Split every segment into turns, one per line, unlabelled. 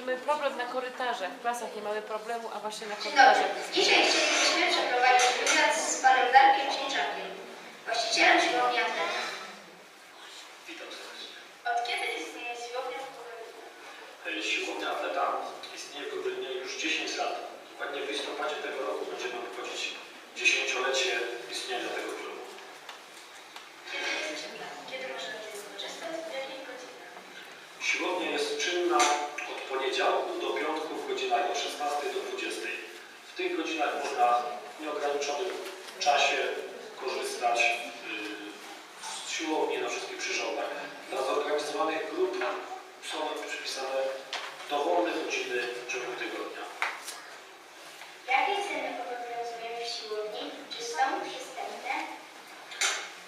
mamy problem na korytarzach. W klasach nie mamy problemu, a właśnie na korytarzach.
Dzisiaj chcielibyśmy przeprowadzić wywiad z panem Darkiem Cieńczakiem, właścicielem siłowni Atena.
Witam serdecznie.
Od kiedy istnieje siłownia w
Siłownia Atleta istnieje w już 10 lat. Dokładnie w listopadzie tego roku będziemy obchodzić dziesięciolecie istnienia tego klubu.
Kiedy możemy z niej skorzystać? W jakich godzinach?
Siłownia jest czynna od poniedziałku do piątku w godzinach od 16 do 20. W tych godzinach można w nieograniczonym czasie korzystać y, z siłowni na wszystkich przyrządach. Dla zorganizowanych grup są przypisane dowolne godziny w ciągu tygodnia.
Jakie ceny obowiązują w siłowni? Czy są przystępne?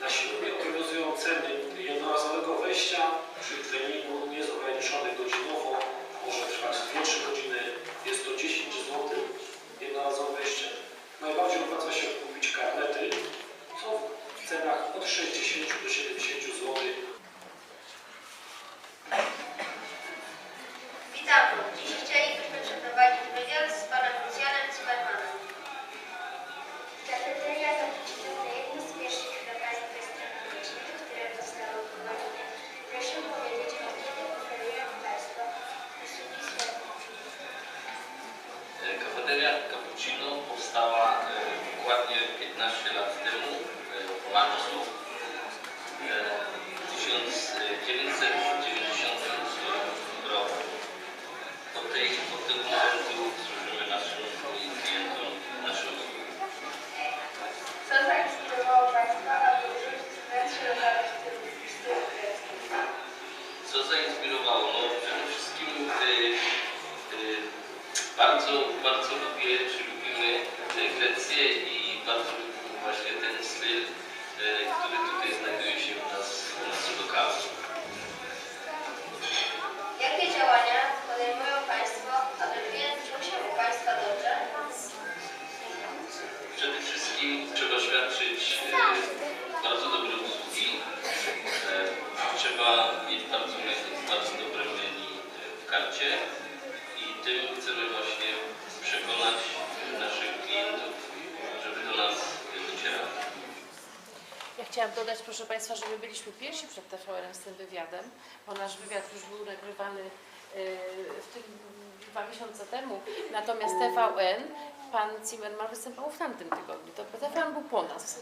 Na siłowni obowiązują ceny jednorazowego wejścia przy treningu nie jest ograniczony godzinowo, może trwać 2-3 godziny, jest to 10 zł jednorazowe wejście. Najbardziej opłaca się kupić karnety, cenach od 60 do
bardzo, lubię, czy lubimy Grecję i bardzo lubimy właśnie ten styl, e, który tutaj znajduje się u nas, u nas w lokalu.
Jakie działania podejmują Państwo, aby klient czuł się u Państwa dobrze?
Przede wszystkim trzeba świadczyć e, bardzo dobre usługi. E, trzeba mieć bardzo, bardzo dobre menu w karcie i tym chcemy właśnie przekonać e, naszych klientów, żeby do nas e, docierali.
Ja chciałam dodać, proszę Państwa, że my byliśmy pierwsi przed TVN z tym wywiadem, bo nasz wywiad już był nagrywany yy, w tym dwa miesiące temu. Natomiast TVN, pan Zimmerman występował w tamtym tygodniu. To TVN był po nas.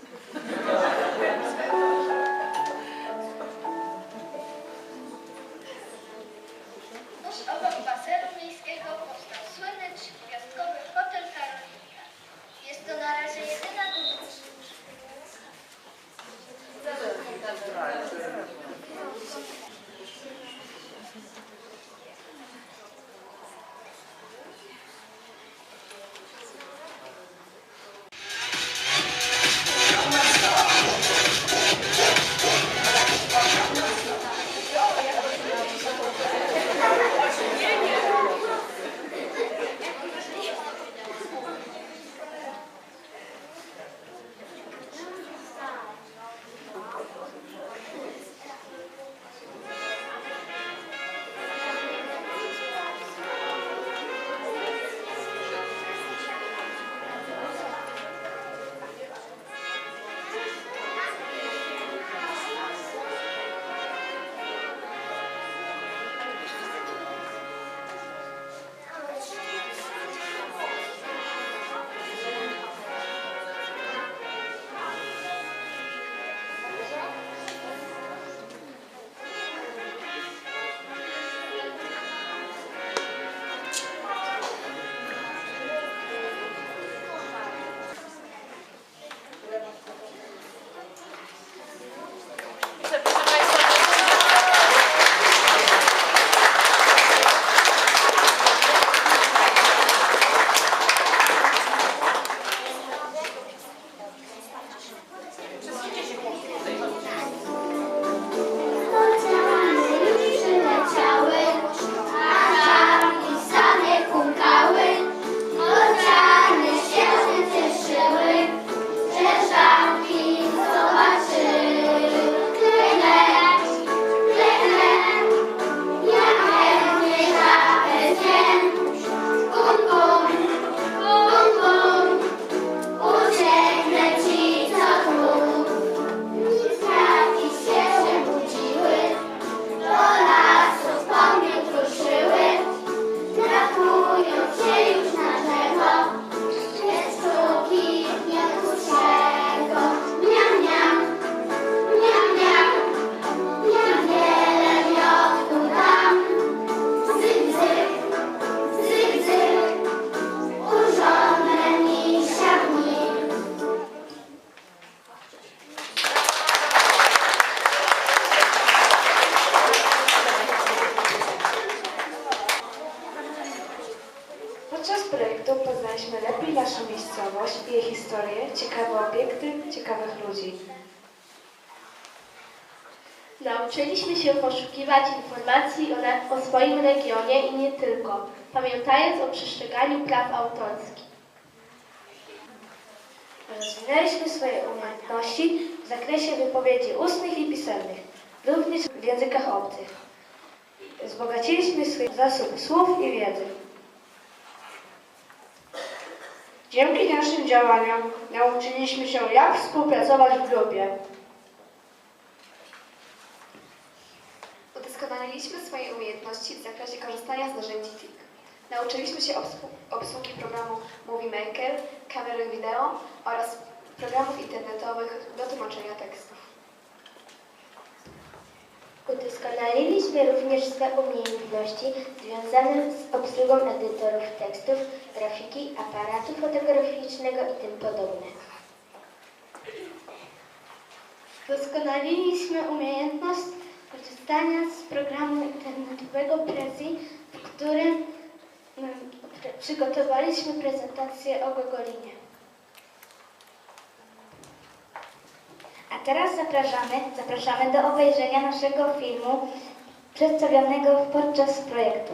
Projektu poznaliśmy lepiej naszą miejscowość, jej historię, ciekawe obiekty, ciekawych ludzi.
Nauczyliśmy się poszukiwać informacji o, o swoim regionie i nie tylko, pamiętając o przestrzeganiu praw autorskich.
Rozwinęliśmy swoje umiejętności w zakresie wypowiedzi ustnych i pisemnych, również w językach obcych. Wzbogaciliśmy swój zasób słów i wiedzy. Dzięki naszym działaniom nauczyliśmy się, jak współpracować w grupie.
Udoskonaliliśmy swoje umiejętności w zakresie korzystania z narzędzi TIC. Nauczyliśmy się obsłu- obsługi programu Movie Maker, kamery wideo oraz programów internetowych do tłumaczenia tekstów.
Udoskonaliliśmy również swe umiejętności związane z obsługą edytorów tekstów, grafiki, aparatu fotograficznego i tym podobne. Doskonaliliśmy umiejętność korzystania z programu internetowego Prezi, w którym mm, przygotowaliśmy prezentację o Gogolinie. A teraz zapraszamy, zapraszamy do obejrzenia naszego filmu przedstawionego podczas projektu.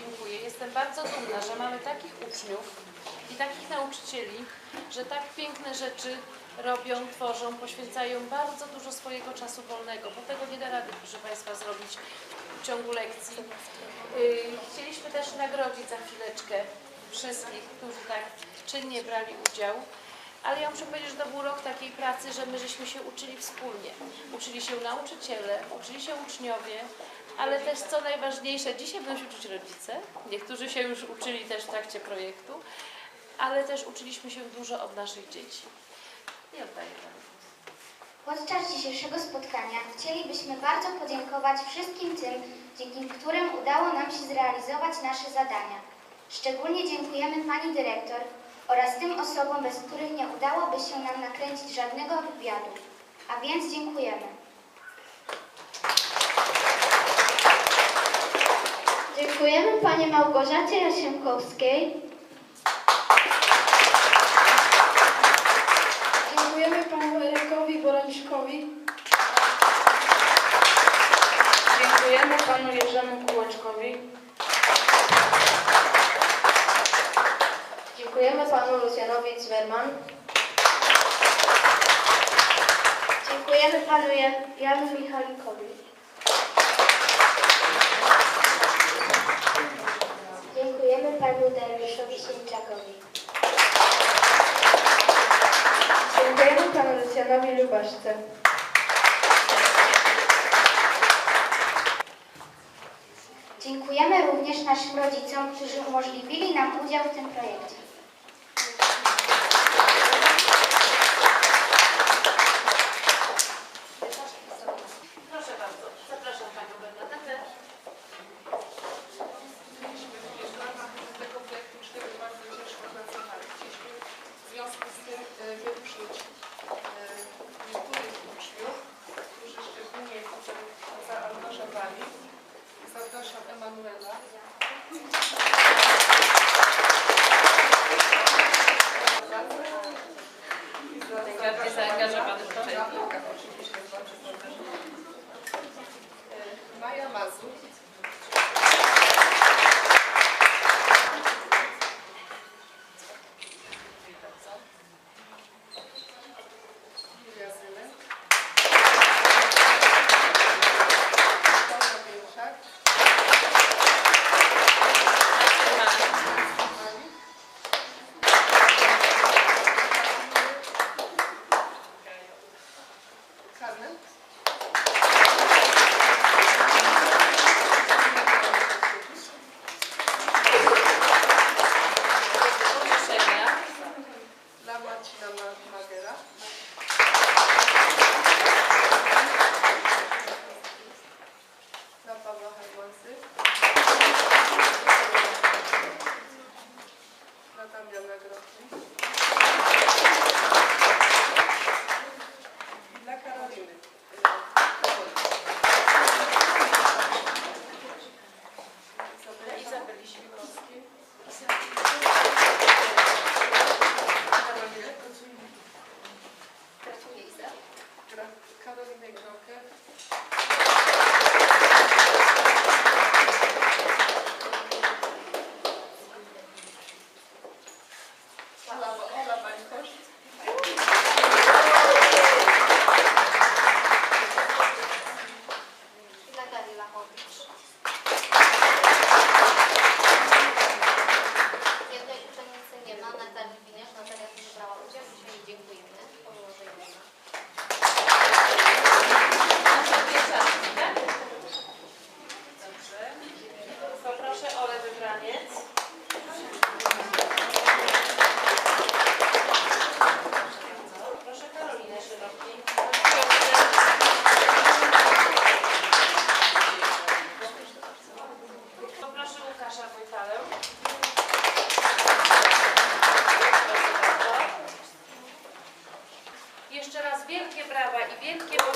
Dziękuję. Jestem bardzo dumna, że mamy takich uczniów i takich nauczycieli, że tak piękne rzeczy robią, tworzą, poświęcają bardzo dużo swojego czasu wolnego, bo tego nie da rady, proszę Państwa, zrobić w ciągu lekcji. Yy, Chcieliśmy też nagrodzić za chwileczkę wszystkich, którzy tak czynnie brali udział. Ale ja muszę powiedzieć, że to był rok takiej pracy, że my żeśmy się uczyli wspólnie. Uczyli się nauczyciele, uczyli się uczniowie, ale też co najważniejsze, dzisiaj będą się uczyć rodzice. Niektórzy się już uczyli też w trakcie projektu, ale też uczyliśmy się dużo od naszych dzieci. I oddaję Panu.
Podczas dzisiejszego spotkania chcielibyśmy bardzo podziękować wszystkim tym, dzięki którym udało nam się zrealizować nasze zadania. Szczególnie dziękujemy Pani Dyrektor oraz tym osobom, bez których nie udałoby się nam nakręcić żadnego wywiadu. A więc dziękujemy.
Dziękujemy Pani Małgorzacie Jasiemkowskiej.
Dziękujemy Panu Erykowi Borączkowi. Dziękujemy Panu Jerzemu Kółeczkowi.
Dziękujemy Panu Lucjanowi Zwerman. Dziękujemy Panu Janu Michalikowi.
panu Dariuszowi Sieńczakowi.
Dziękujemy panu Lucjanowi Lubaszce.
Dziękujemy również naszym rodzicom, którzy umożliwili nam udział w tym projekcie.
Він керує